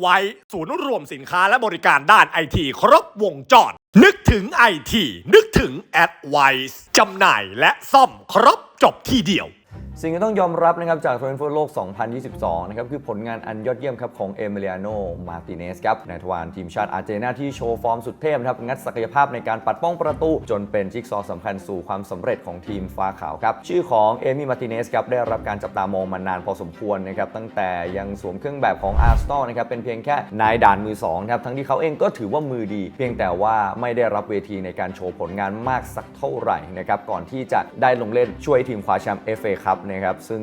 ไว้ศูนย์รวมสินค้าและบริการด้านไอทีครบวงจร นึกถึงไอทีนึกถึงแอดไวส์จำหน่ายและซ่อมครบจบที่เดียว สิ่งที่ต้องยอมรับนะครับจากทัวร์นาเมนต์ฟุตโลก 2022 นะครับคือผลงานอันยอดเยี่ยมครับของเอเมเลียโน มาติเนสครับในทวารทีมชาติอาร์เจนตินาที่โชว์ฟอร์มสุดเทพครับงัดศักยภาพในการปัดป้องประตู จนเป็นจิ๊กซอว์สำคัญสู่ความสำเร็จของทีมฟ้าขาวครับ ชื่อของเอมี่มาติเนสครับได้รับการจับตามองมานานพอสมควรนะครับตั้งแต่ยังสวมเครื่องแบบของอาร์สตอนะครับเป็นเพียงแค่นายด่านมือสองครับทั้งที่เขาเองก็ถือว่ามือดี เพียงแต่ว่าไม่ได้รับเวทีในการโชว์ผลงานมากสักเท่าไหร่นะครับก่อนที่จะได้ลงเล่นช่วยทีมคว้าแชมป์ FA ครับนะครับซึ่ง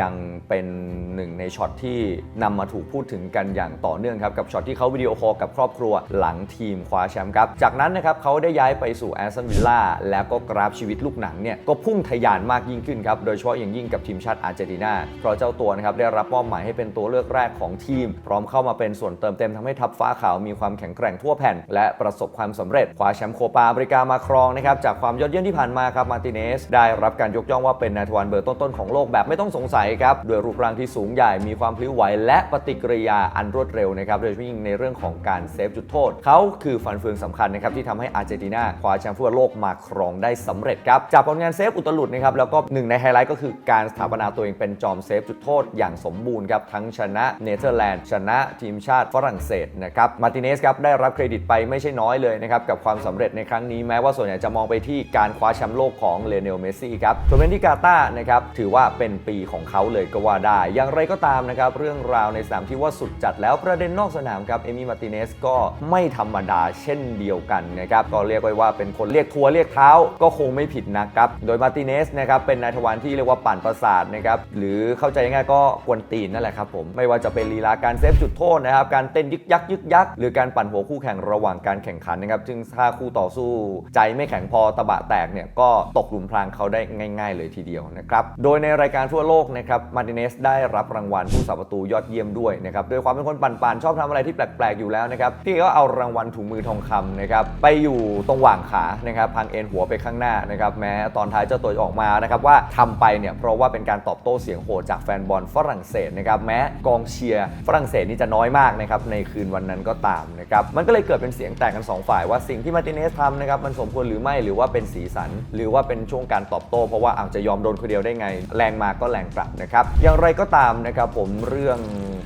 ยังเป็นหนึ่งในช็อตที่นำมาถูกพูดถึงกันอย่างต่อเนื่องครับกับช็อตที่เขาวิดีโอคอลกับครอบครัวหลังทีมคว้าแชมป์ครับ จากนั้นนะครับเขาได้ย้ายไปสู่แอสตันวิลล่าแล้วก็กราฟชีวิตลูกหนังเนี่ยก็พุ่งทะยานมากยิ่งขึ้นครับ โดยเฉพาะอย่างยิ่งกับทีมชาติอาร์เจนตินาเพราะเจ้าตัวนะครับได้รับมอบหมายให้เป็นตัวเลือกแรกของทีม พร้อมเข้ามาเป็นส่วนเติมเต็มทำให้ทัพฟ้าขาวมีความแข็งแกร่งทั่วแผ่น และประสบความสำเร็จคว้าแชมป์โคปาอเมริกามาครองนะครับจากความยอดเยี่ยมที่ผ่านมาครับมาร์ติเนสได้รับการยกย่องว่าเป็นนายทวารเบอร์ต้นๆของโลกแบบไม่ต้องสงสัยครับด้วยรูปร่างที่สูงใหญ่มีความพลิ้วไหว และปฏิกิริยาอันรวดเร็วนะครับโดยเฉพาะยิ่งในเรื่องของการเซฟจุดโทษ เขาคือฟันเฟืองสำคัญนะครับที่ทำให้อาร์เจนตินาคว้าแชมป์ฟุตบอลโลกมาครองได้สำเร็จครับจากผลงานเซฟอุตลุดนะครับแล้วก็หนึ่งในไฮไลท์ก็คือการสถาปนาตัวเองเป็นจอมเซฟจุดโทษอย่างสมบูรณ์ครับทั้งชนะเนเธอร์แลนด์ชนะทีมชาติฝรั่งเศสนะครับมาร์ติเนสครับได้รับเครดิตไปไม่ใช่น้อยเลยนะครับกับความสำเร็จในครั้งนี้แม้ว่าส่วนใหญ่จะมองไปที่การคว้าแชมป์โลกของเลเนลเมสซี่ครับทัวนเมนต์ที่กาตานะครับถือว่าเป็นปีของเขาเลยก็ว่าได้ อย่างไรก็ตามนะครับ เรื่องราวในสนามที่ว่าสุดจัดแล้วประเด็นนอกสนามครับเอมี่มาร์ติเนสก็ไม่ธรรมดาเช่นเดียวกันนะครับก็เรียกไว้ว่าเป็นคนเรียกทัวร์เรียกเท้าก็คงไม่ผิดนะครับ โดยมาร์ติเนสนะครับเป็นนายทวารที่เรียกว่าปั่นประสาทนะครับหรือเข้าใจง่ายก็กวนตีนนั่นแหละครับผมไม่ว่าจะเป็นลีลาการเซฟจุดโทษนะครับการเต้นยึกยักยึกยักหรือการปั่นหัวคู่แข่งระหว่างการแข่งขันนะครับซึ่งถ้าคู่ต่อสู้ ใจไม่แข็งพอตะบะแตกเนี่ยก็ตกหลุมพรางเขาได้ง่าย ๆ เลยทีเดียวนะครับโดยในรายการทั่วโลกนะครับมาร์ติเนสได้รับรางวัลผู้สาประตูยอดเยี่ยมด้วยนะครับด้วยความเป็นคนปั่นป่นๆชอบทำอะไรที่แปลกๆอยู่แล้วนะครับที่ก็เอารางวัลถุงมือทองคำนะครับไปอยู่ตรงหว่างขานะครับพังเอ็นหัวไปข้างหน้านะครับแม้ตอนท้ายเจ้าตัวออกมานะครับว่าทำไปเนี่ยเพราะว่าเป็นการตอบโต้เสียงโหดจากแฟนบอลฝรั่งเศสนะครับแม้กองเชียร์ฝรั่งเศสนี่จะน้อยมากนะครับในคืนวันนั้นก็ตามนะครับมันก็เลยเกิดเป็นเสียงแตกกันสองฝ่ายว่าสิ่งที่มาร์ติเนสทำนะครับมันสมควรหรือไม่หรือว่าเป็นสีสัน หรือว่าเป็นช่วงการตอบโต้เพราะว่าอาจจะยอมโดนคนเดียวได้ไงแรงมาก็แรงกลับนะครับ อย่างไรก็ตามนะครับผมเรื่อง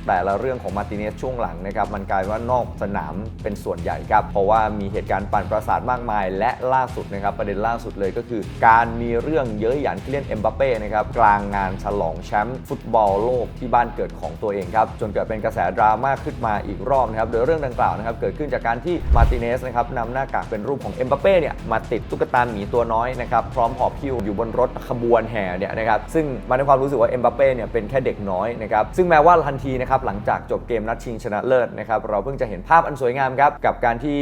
แต่ละเรื่องของมาร์ติเนสช่วงหลังนะครับมันกลายว่านอกสนามเป็นส่วนใหญ่ครับเพราะว่ามีเหตุการณ์ปั่นประสาทมากมาย และล่าสุดนะครับประเด็นล่าสุดเลยก็คือ การมีเรื่องเย้ยหยันที่เล่นเอ็มบัปเป้นะครับกลางงานฉลองแชมป์ฟุตบอลโลกที่บ้านเกิดของตัวเองครับจนเกิดเป็นกระแสดราม่าขึ้นมาอีกรอบนะครับโดยเรื่องดังกล่าวนะครับเกิดขึ้นจากการที่มาร์ติเนสนะครับนำหน้ากากเป็นรูปของเอ็มบัปเป้เนี่ยมาติดตุ๊กตาหมีตัวน้อยนะครับพร้อมหอบหิ้วอยู่บนรถขบวนแห่เนี่ยนะครับซึ่งมันในความรู้สึกว่าเอ็มบัปเป้เนี่ยเป็นแค่เด็กน้อยนะครับซึ่งแม้ว่าทันทีนะครับหลังจากจบเกมนัดชิงชนะเลิศนะครับเราเพิ่งจะเห็นภาพอันสวยงามครับกับการที่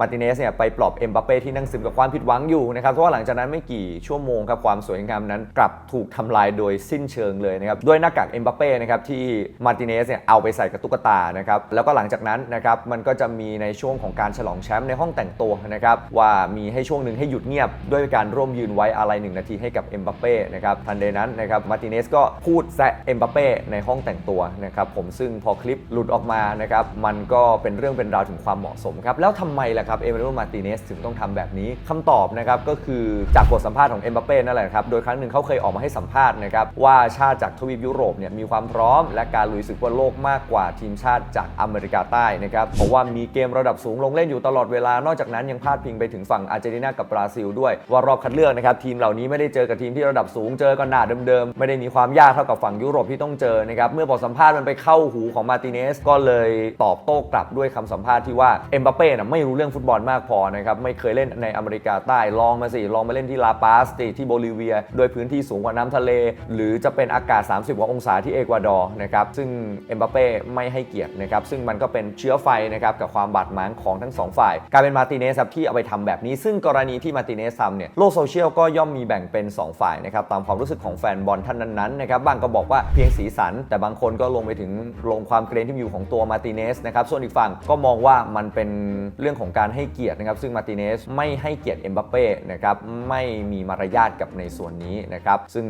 มาร์ติเนสเนี่ยไปปลอบเอ็มบัปเป้ที่นั่งซึมกับความผิดหวังอยู่นะครับเพราะว่าหลังจากนั้นไม่กี่ชั่วโมงครับความสวยงามนั้นกลับถูกทำลายโดยสิ้นเชิงเลยนะครับด้วยหน้ากากเอ็มบัปเป้นะครับที่มาร์ติเนสเนี่ยเอาไปใส่กับตุ๊กตานะครับแล้วก็หลังจากนั้นนะครับมันก็จะมีในช่วงของการฉลองแชมป์ในห้องแต่งตัวนะครับว่ามีให้ช่วงหนึ่งให้หยุดเงียบ ด้วยการร่วมยืนไว้อะไรหนึ่งนาทีให้กับเอ็มบัปเป้นะครับทันใดนั้นนะครับมาร์ติเนสก็พูดแซะเอ็มบัปเป้ในห้องแต่งตัวนะครับผมซึ่งพอคลิปหลุดออกมานะครับมันก็เป็นเรื่องเป็นราวถึงความเหมาะสมครับแล้วทำไมล่ะครับเอเมนูมาร์ติเนสถึงต้องทำแบบนี้คำตอบนะครับก็คือจากบทสัมภาษณ์ของเอ็มบัปเป้นั่นแหละครับโดยครั้งหนึ่งเขาเคยออกมาให้สัมภาษณ์นะครับว่าชาติจากทวีปยุโรปเนี่ยมีความพร้อม และการลุยศึกบอลโลกมากกว่าทีมชาติจากอเมริกาใต้นะครับเพราะว่ามีเกมระดับสูงลงเล่นอยู่ตลอดเวลานอกจากนั้นยังพาดพิงไปถึงฝั่งอาร์เจนตินากับบราซิลด้วย ว่ารอบคัดเลือกนะครับทีมเหล่านี้ไม่ได้เจอกับทีมที่ระดับสูงเจอกันหนาเดิมๆไม่ได้มีความยากเท่ากับฝั่งยุโรปที่ต้องเจอนะครับเมื่อบทสัมภาษณ์มันไปเข้าาหูของมาติเนสก็เลยตอบโต้กลับด้วยคำสัมภาษณ์ที่ว่าเอ็มบัปเป้น่ะไม่รู้เรื่องฟุตบอลมากพอนะครับไม่เคยเล่นในอเมริกาใต้ลองมาสิลองมาเล่นที่ลาปาสที่โบลิเวีย โดยพื้นที่สูงกว่าน้ำทะเล หรือจะเป็นอากาศ 30 กว่าองศาที่เอกวาดอร์นะครับซึ่งเอ็มบัปเป้ไม่ให้เกียรตินะครับซึ่งมันก็เป็นเชื้อไฟนะครับกับความบาดหมางของทั้งสองฝ่ายกลายเป็นมาติเนสครับที่เอาไปทำแบบนี้ ซึ่งกรณีที่มาติเนสทำเนี่ยโลกโซเชียลก็ย่อมมีแบ่งเป็น 2 ฝ่ายนะครับตามความรู้สึกของแฟนบอลท่านนั้นๆนะครับบางก็บอกว่าเพียงสีสัน แต่บางคนก็ลงไปถึงลงความเกรงที่มีอยู่ของตัวมาติเนสนะครับ ส่วนอีกฝั่งก็มองว่ามันเป็นเรื่องของการให้เกียรตินะครับ ซึ่งมาติเนสไม่ให้เกียรติเอ็มบัปเป้นะครับไม่มีมารยาทกับในส่วนนี้นะครับซึ่ง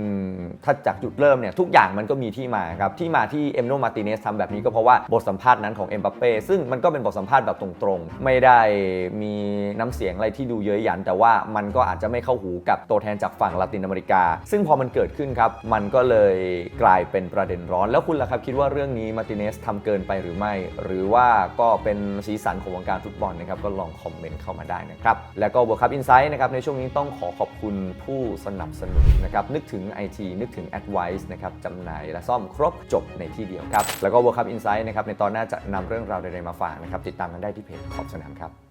ถ้าจากจุดเริ่มเนี่ยทุกอย่างมันก็มีที่มาครับที่มาที่เอ็มโนมาติเนสทำแบบนี้ก็เพราะว่าบทสัมภาษณ์นั้นของเอ็มบัปเป้ซึ่งมันก็เป็นบทสัมภาษณ์แบบตรงๆ ไม่ได้มีน้ำเสียงอะไรที่ดูเย้ยหยัน แต่ว่ามันก็อาจจะไม่เข้าหูกับตัวแทนจากฝั่งลาตินอเมริกา ซึ่งพอมันเกิดขึ้นครับมันก็เลยกลายเป็นประเด็นร้อนแล้วคุณล่ะครับคิดว่าเรื่องนี้มาร์ติเนสทำเกินไปหรือไม่ หรือว่าก็เป็นสีสันของวงการฟุตบอลนะครับก็ลองคอมเมนต์เข้ามาได้นะครับแล้วก็ World Cup Insight นะครับในช่วงนี้ต้องขอขอบคุณผู้สนับสนุนนะครับนึกถึง IT นึกถึง Advice นะครับจำหน่ายและซ่อมครบจบในที่เดียวครับแล้วก็ World Cup Insight นะครับในตอนหน้าจะนำเรื่องราวใดๆมาฝากนะครับติดตามกันได้ที่เพจขอบสนามครับ